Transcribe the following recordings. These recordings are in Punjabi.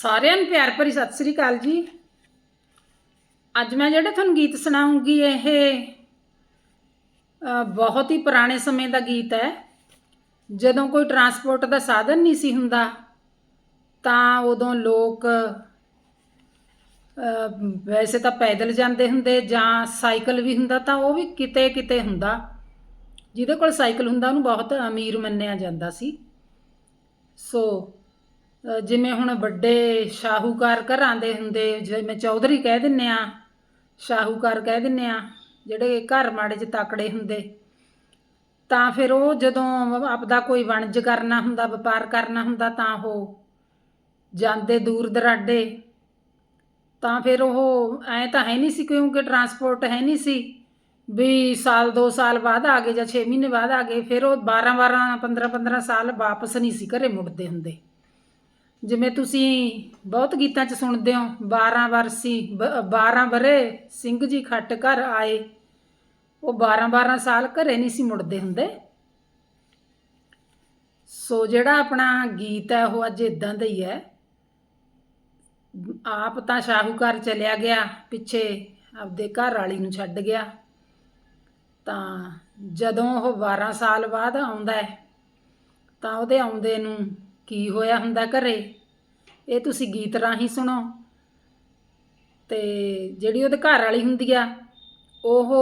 ਸਾਰਿਆਂ ਨੂੰ ਪਿਆਰ ਭਰੀ ਸਤਿ ਸ੍ਰੀ ਅਕਾਲ ਜੀ। ਅੱਜ ਮੈਂ ਜਿਹੜਾ ਤੁਹਾਨੂੰ ਗੀਤ ਸੁਣਾਉਂਗੀ, ਇਹ ਬਹੁਤ ਹੀ ਪੁਰਾਣੇ ਸਮੇਂ ਦਾ ਗੀਤ ਹੈ। ਜਦੋਂ ਕੋਈ ਟਰਾਂਸਪੋਰਟ ਦਾ ਸਾਧਨ ਨਹੀਂ ਸੀ ਹੁੰਦਾ, ਤਾਂ ਉਦੋਂ ਲੋਕ ਵੈਸੇ ਤਾਂ ਪੈਦਲ ਜਾਂਦੇ ਹੁੰਦੇ ਜਾਂ ਸਾਈਕਲ ਵੀ ਹੁੰਦਾ ਤਾਂ ਉਹ ਵੀ ਕਿਤੇ ਕਿਤੇ ਹੁੰਦਾ। ਜਿਹਦੇ ਕੋਲ ਸਾਈਕਲ ਹੁੰਦਾ, ਉਹਨੂੰ ਬਹੁਤ ਅਮੀਰ ਮੰਨਿਆ ਜਾਂਦਾ ਸੀ। ਸੋ ਜਿਵੇਂ ਹੁਣ ਵੱਡੇ ਸ਼ਾਹੂਕਾਰ ਘਰਾਂ ਦੇ ਹੁੰਦੇ, ਜਿਵੇਂ ਚੌਧਰੀ ਕਹਿ ਦਿੰਨੇ ਆ, ਸ਼ਾਹੂਕਾਰ ਕਹਿ ਦਿੰਨੇ ਆ, ਜਿਹੜੇ ਘਰ ਮਾੜੇ ਚ ਤਕੜੇ ਹੁੰਦੇ, ਤਾਂ ਫਿਰ ਉਹ ਜਦੋਂ ਆਪਦਾ ਕੋਈ ਵਣਜ ਕਰਨਾ ਹੁੰਦਾ, ਵਪਾਰ ਕਰਨਾ ਹੁੰਦਾ, ਤਾਂ ਉਹ ਜਾਂਦੇ ਦੂਰ ਦਰਾਡੇ, ਤਾਂ ਫਿਰ ਉਹ ਐ ਤਾਂ ਹੈ ਨਹੀਂ ਸੀ ਕਿਉਂਕਿ ਟਰਾਂਸਪੋਰਟ ਹੈ ਨਹੀਂ ਸੀ, ਵੀ ਸਾਲ 2 ਸਾਲ ਬਾਅਦ ਆ ਗਏ ਜਾਂ 6 ਮਹੀਨੇ ਬਾਅਦ ਆ ਗਏ, ਫਿਰ ਉਹ 12 12 15 15 ਸਾਲ ਵਾਪਸ ਨਹੀਂ ਸੀ ਘਰੇ ਮੁੜਦੇ ਹੁੰਦੇ। ਜਿਵੇਂ ਤੁਸੀਂ ਬਹੁਤ ਗੀਤਾਂ 'ਚ ਸੁਣਦੇ ਹੋ 12 ਵਰਸੀ 12 ਬਰੇ ਸਿੰਘ ਜੀ ਖੱਟ ਘਰ ਆਏ। ਉਹ 12 12 ਸਾਲ ਘਰੇ ਨਹੀਂ ਸੀ ਮੁੜਦੇ ਹੁੰਦੇ। ਸੋ ਜਿਹੜਾ ਆਪਣਾ ਗੀਤ ਹੈ, ਉਹ ਅੱਜ ਇਦਾਂ ਦਾ ਹੀ ਹੈ। ਆਪ ਤਾਂ ਸ਼ਾਹੂਕਾਰ ਚਲਿਆ ਗਿਆ, ਪਿੱਛੇ ਆਪਦੇ ਘਰ ਵਾਲੀ ਨੂੰ ਛੱਡ ਗਿਆ। ਤਾਂ ਜਦੋਂ ਉਹ 12 ਸਾਲ ਬਾਅਦ ਆਉਂਦਾ ਹੈ, ਤਾਂ ਉਹਦੇ ਆਉਂਦੇ ਨੂੰ ਕੀ ਹੋਇਆ ਹੁੰਦਾ ਘਰੇ? ਇਹ ਤੁਸੀਂ ਗੀਤ ਰਾਹੀਂ ਸੁਣੋ। ਤੇ ਜਿਹੜੀ ਉਹਦੇ ਘਰ ਵਾਲੀ ਹੁੰਦੀ ਆ, ਉਹ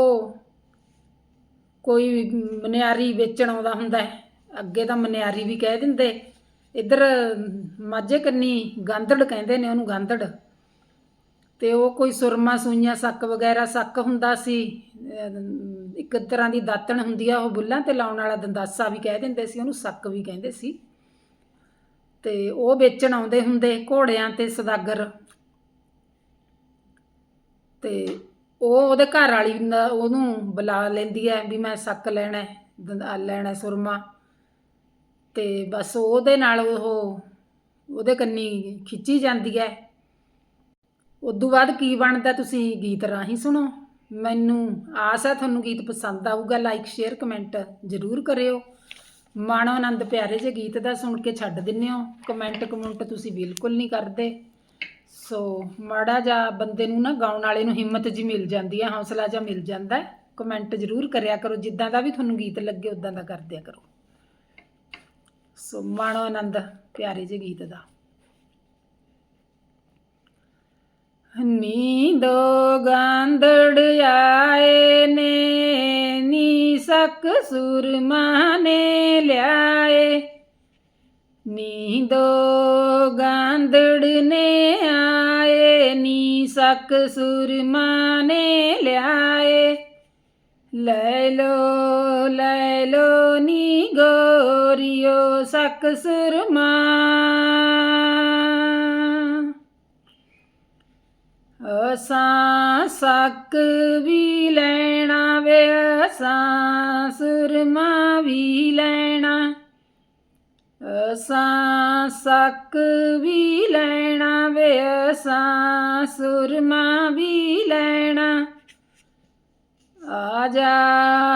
ਕੋਈ ਮਨਿਆਰੀ ਵੇਚਣ ਆਉਂਦਾ ਹੁੰਦਾ ਹੈ। ਅੱਗੇ ਤਾਂ ਮਨਿਆਰੀ ਵੀ ਕਹਿ ਦਿੰਦੇ। ਇੱਧਰ ਮਾਝੇ ਕੰਨੀ ਗਾਂਧੜ ਕਹਿੰਦੇ ਨੇ ਉਹਨੂੰ ਗਾਂਧੜ। ਤੇ ਉਹ ਕੋਈ ਸੁਰਮਾ ਸੂਈਆਂ ਸੱਕ ਵਗੈਰਾ ਸੱਕ ਹੁੰਦਾ ਸੀ। ਇੱਕ ਤਰ੍ਹਾਂ ਦੀ ਦਾਤਣ ਹੁੰਦੀ ਆ, ਉਹ ਬੁੱਲਾਂ ਤੇ ਲਾਉਣ ਵਾਲਾ ਦੰਦਾਸਾ ਵੀ ਕਹਿ ਦਿੰਦੇ ਸੀ, ਉਹਨੂੰ ਸੱਕ ਵੀ ਕਹਿੰਦੇ ਸੀ। ਤੇ ਉਹ ਵੇਚਣ ਆਉਂਦੇ ਹੁੰਦੇ ਘੋੜਿਆਂ ਤੇ ਸਦਾਗਰ। ਤੇ ਉਹ ਉਹਦੇ ਘਰ ਵਾਲੀ ਨਾ ਉਹਨੂੰ ਬੁਲਾ ਲੈਂਦੀ ਹੈ ਵੀ ਮੈਂ ਸੱਕ ਲੈਣਾ ਹੈ, ਲੈਣਾ ਸੁਰਮਾ। ਤੇ ਬਸ ਉਹਦੇ ਨਾਲ ਉਹ ਉਹਦੇ ਕੰਨੀ ਖਿੱਚੀ ਜਾਂਦੀ ਹੈ। ਉਦੋਂ ਬਾਅਦ ਕੀ ਬਣਦਾ ਤੁਸੀਂ ਗੀਤ ਰਾਹੀਂ ਸੁਣੋ। ਮੈਨੂੰ ਆਸ ਹੈ ਤੁਹਾਨੂੰ ਗੀਤ ਪਸੰਦ ਆਊਗਾ ਲਾਈਕ ਸ਼ੇਅਰ ਕਮੈਂਟ ਜ਼ਰੂਰ ਕਰਿਓ। ਮਾਣੋ ਆਨੰਦ ਪਿਆਰੇ ਜਿਹੇ ਗੀਤ ਦਾ ਸੁਣ ਕੇ ਛੱਡ ਦਿੰਨੇ ਹੋ। ਕਮੈਂਟ ਕਮੈਂਟ ਤੁਸੀਂ ਬਿਲਕੁਲ ਨਹੀਂ ਕਰਦੇ। ਸੋ ਮਾੜਾ ਜਿਹਾ ਬੰਦੇ ਨੂੰ ਨਾ ਗਾਉਣ ਵਾਲੇ ਨੂੰ ਹਿੰਮਤ ਜੀ ਮਿਲ ਜਾਂਦੀ ਹੈ ਹੌਸਲਾ ਜਿਹਾ ਮਿਲ ਜਾਂਦਾ ਕਮੈਂਟ ਜ਼ਰੂਰ ਕਰਿਆ ਕਰੋ, ਜਿੱਦਾਂ ਦਾ ਵੀ ਤੁਹਾਨੂੰ ਗੀਤ ਲੱਗੇ ਉਦਾਂ ਦਾ ਕਰਦਿਆ ਕਰੋ। ਸੋ ਮਾਣੋ ਆਨੰਦ ਪਿਆਰੇ ਜਿਹੇ ਗੀਤ ਦਾ। ਨੀਂਦੋ ਗਾਂਧੜ ਆਏ ਨੇ। ਸਕ ਸੁਰਮਾ ਨੇ ਲਿਆਏ। ਨੀਂਦੋ ਗਾਂਦੜ ਨੇ ਆਏ। ਨੀ ਸਕ ਸੁਰਮਾ ਨੇ ਲਿਆਏ। ਲੈ ਲੋ ਲੈ ਲੋ ਨੀ ਗੋਰੀਓ ਸਕ ਸੁਰਮਾ। ਅਸਾਂ ਸੱਕ ਵੀ ਲੈਣਾ ਵੇ, ਅਸਾਂ ਸੁਰਮਾ ਵੀ ਲੈਣਾ। ਅਸਾਂ ਸੱਕ ਵੀ ਲੈਣਾ ਵੇ, ਅਸਾਂ ਸੁਰਮਾ ਵੀ ਲੈਣਾ। ਆ ਜਾ,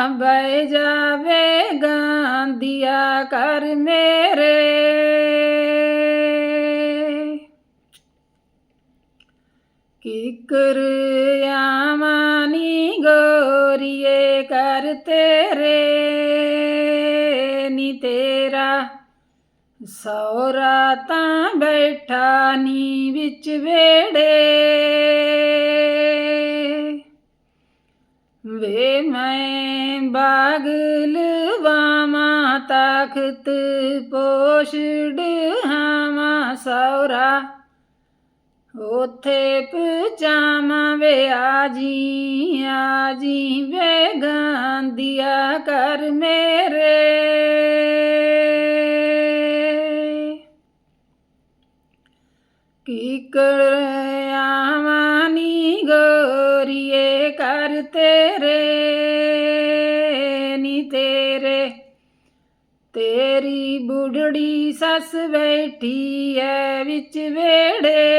ਬਹਿ ਜਾਵੇ ਗਾਂਧੀਆ ਕਰ ਮੇਰੇ। ਕਿਕਰ ਆਮਾਨੀ ਗੋਰੀਏ ਕਰ ਤੇਰੇ, ਨੀ ਤੇਰਾ ਸੌਰਾ ਤਾਂ ਬੈਠਾ ਨੀ ਵਿੱਚ ਵੇੜੇ ਵੇ ਮੈਂ ਬਾਗ ਲਵਾਵਾਂ ਤਖਤ ਪੋਸ਼ੜ ਹਾਵਾਂ ਸੌਰਾ ਉਥੇ ਪਜਾਮਾ ਵੇ ਆਜੀ ਆਜੀ ਵੇ ਗਾਂਧੀਆ ਕਰ ਮੇਰੇ। ਕੀ ਕਰ ਆਵਾਨੀ ਗੋਰੀਏ, ਕਰ ਤੇਰੇ, ਨੀ ਤੇਰੇ। ਤੇਰੀ ਬੁਢੜੀ ਸੱਸ ਬੈਠੀ ਐ ਵਿੱਚ ਵੇੜੇ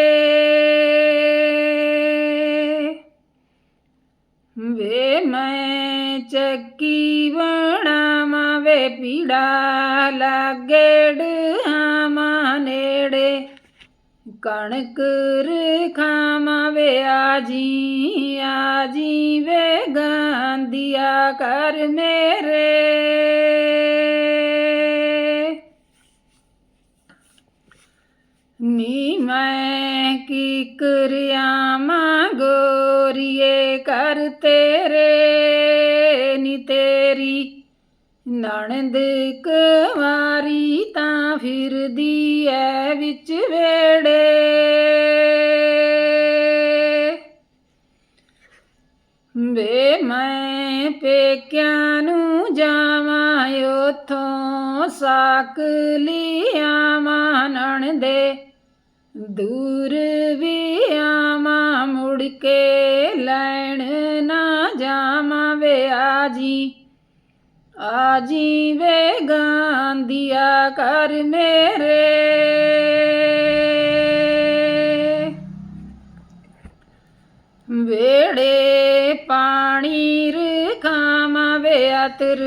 ਵੇ ਮੈਂ ਚੱਕੀ ਬਣਾਵਾਂ, ਵੇ ਪੀੜਾ ਲਾਗੇ ਡਾਵਾਂ ਨੇੜੇ। ਕਣਕ ਰਖਾਵਾਂ, ਵੇ ਆਜੀ ਆਜੀ ਵੇ ਗਾਂਦੀਆ ਕਰ ਮੇਰੇ ਨੀ ਮੈਂ ਕੀ ਕਰਿਆਵਾਂ ਗੋਰੀਏ ਕਰ ਤੇਰੇ, ਨੀ ਤੇਰੀ ਨਣਦ ਕਵਾਰੀ ਤਾਂ ਫਿਰਦੀ ਐ ਵਿੱਚ ਵੇੜੇ ਵੇ ਮੈਂ ਪੇਕਿਆਂ ਨੂੰ ਜਾਵਾਂ, ਉਥੋਂ ਸਾਕ ਲਿਆਵਾਂ ਨਣਦੇ। ਦੂਰ ਵੀ ਆਵਾਂ, ਮੁੜ ਕੇ ਲੈਣ ਨਾ ਜਾਵਾਂ ਵੇ ਆਜੀ। ਆਜੀ ਵੇ ਗਾਂਦੀਆ ਕਰ ਮੇਰੇ। ਵੇੜੇ ਪਾਣੀ ਰਖਾਵਾਂ ਵੇ ਅਤਰ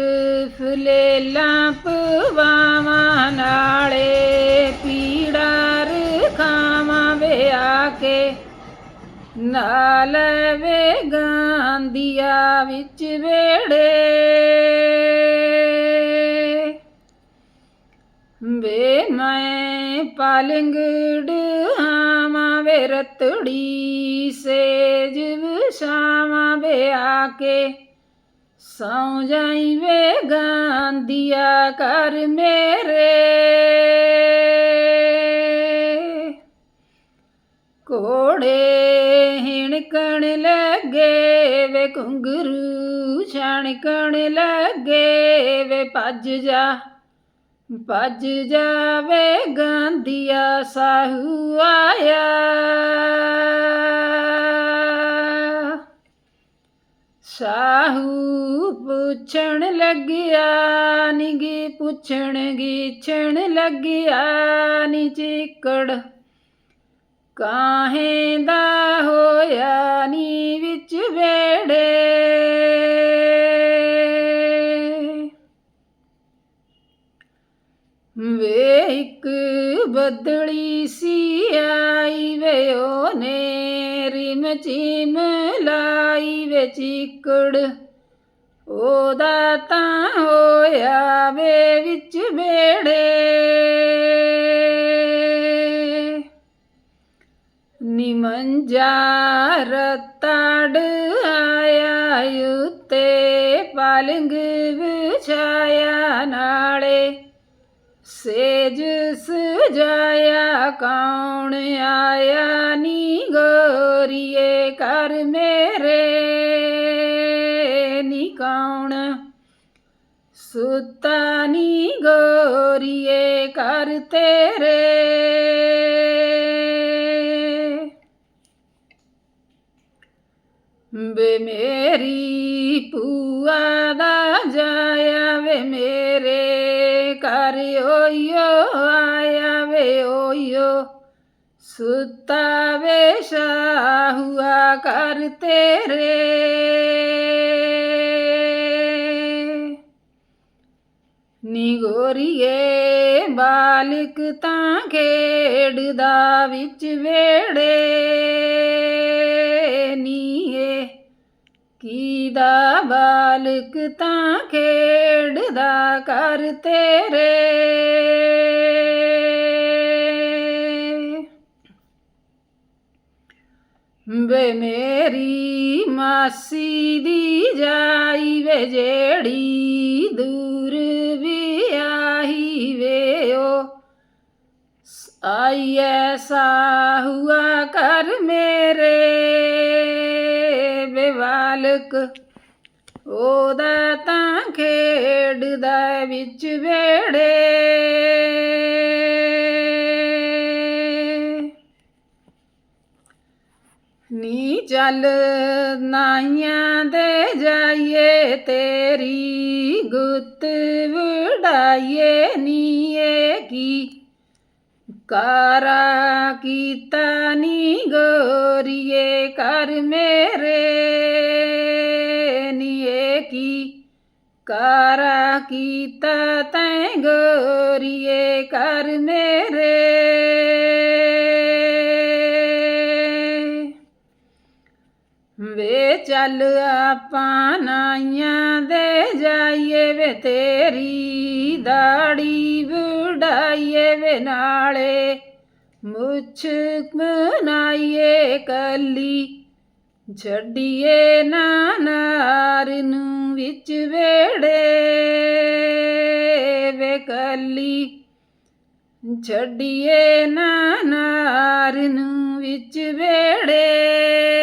ਫੁਲੇਲਾਂ ਪਵਾਵਾਂ ਨਾਲੇ। ਖਾਵਾਂ ਵੇ ਆ ਕੇ। ਨਾਲ ਵੇ ਗਾਂਦੀਆ ਵਿੱਚ ਵੇੜੇ ਵੇ ਮੈਂ ਪਾਲੰਗ ਡਾਵਾਂ ਵੇ ਰਤੜੀ ਸੇਜ ਵਿਛਾਵਾਂ ਵੇ ਆ ਕੇ। ਸੌ ਜਾਈ ਵੇ ਗਾਂਦੀਆ ਕਰ ਮੇਰੇ। ਕੋੜੇ ਹਿਣਕਣ ਲੱਗੇ ਵੇ ਘੁੰਗਰੂ, ਛਣਕਣ ਲੱਗੇ ਵੇ ਭੱਜ ਜਾ, ਭੱਜ ਜਾਵੇ ਗਾਂਦੀਆ ਸਾਹੂ ਆਇਆ। ਸਾਹੂ ਪੁੱਛਣ ਲੱਗਿਆ ਨਿਗੀ ਪੁੱਛਣ ਗਿਛਣ ਲੱਗਿਆ, ਨੀ ਚਿੱਕੜ। ਕਾਹੇ ਦਾ ਹੋਇਆ ਨੀ ਵਿੱਚ ਵੇੜੇ ਵੇ ਇੱਕ ਬਦਲੀ ਸੀ ਆਈ ਵੇ, ਉਹਨੇ ਰਿਮ ਚਿਮ ਲਾਈ ਵੇ ਚਿੱਕੜ। ਉਹਦਾ ਤਾਂ ਹੋਇਆ ਵੇ ਵਿੱਚ ਵੇੜੇ ਨਿਮੰਜਾ ਰਤੜ ਆਇਆ ਉੱਤੇ ਪਲੰਗ ਵਿਛਾਇਆ ਨਾਲੇ। ਸੇਜ ਸਜਾਇਆ ਕੌਣ ਆਇਆ ਨੀ ਗੋਰੀਏ ਕਰ ਮੇਰੇ। ਨੀ ਕੌਣ ਸੁਤਾ ਨੀ ਗੋਰੀਏ ਕਰ ਤੇਰੇ। ਵੇ ਮੇਰੀ ਪੂਆ ਦਾ ਜਾਇਆ ਵੇ ਮੇਰੇ ਘਰ ਓਯੋ ਆਇਆ ਵੇ ਓਯੋ ਸੁੱਤਾ ਵੇ ਸ਼ਾਹੁਆ ਕਰ ਤੇਰੇ। ਨੀ ਬਾਲਕ ਤਾਂ ਖੇਡਦਾ ਵਿੱਚ ਵੇੜੇ। ਨੀਏ। ਕੀਦਾ ਬਾਲਕ ਤਾਂ ਖੇਡਦਾ ਕਰ ਤੇਰੇ। ਵੇ ਮੇਰੀ ਮਾਸੀ ਦੀ ਜਾਈ ਵੇ ਜਿਹੜੀ ਦੂਰ ਵੀ ਆਹੀ ਵੇ ਉਹ ਆਈ ਐਸਾ ਹੁਆ ਕਰ ਮੇਰੇ। ਵੇ ਬਾਲਕ, ਉਹਦਾ ਤਾਂ ਖੇਡਦਾ ਵਿੱਚ ਵੇੜੇ ਨੀ ਚੱਲ ਨਾਈਆਂ ਦੇ ਜਾਈਏ, ਤੇਰੀ ਗੁੱਤ ਵਡਾਈਏ ਨੀਏ ਕੀ ਕਾਰਾ ਕੀਤਾ ਨੀ ਗੋਰੀਏ ਕਰ ਮੇਰੇ ਨੀਏ ਕੀ? ਕਾਰਾ ਕੀਤਾ ਤੈਂ ਗੋਰੀਏ ਕਰ ਮੇਰੇ ਚੱਲ ਆਪਾਂ ਨਾਈਆਂ ਦੇ ਜਾਈਏ ਵੇ ਤੇਰੀ ਦਾੜੀ ਵਡਾਈਏ ਵੇ ਨਾਲੇ। ਮੁੱਛ ਮਨਾਈਏ ਕੱਲੀ, ਛੱਡੀਏ ਨਾ ਨਾਰ ਨੂੰ ਵਿੱਚ ਵੇੜੇ ਵੇ ਕੱਲੀ, ਛੱਡੀਏ ਨਾ ਨਾਰ ਨੂੰ ਵਿੱਚ ਵੇੜੇ।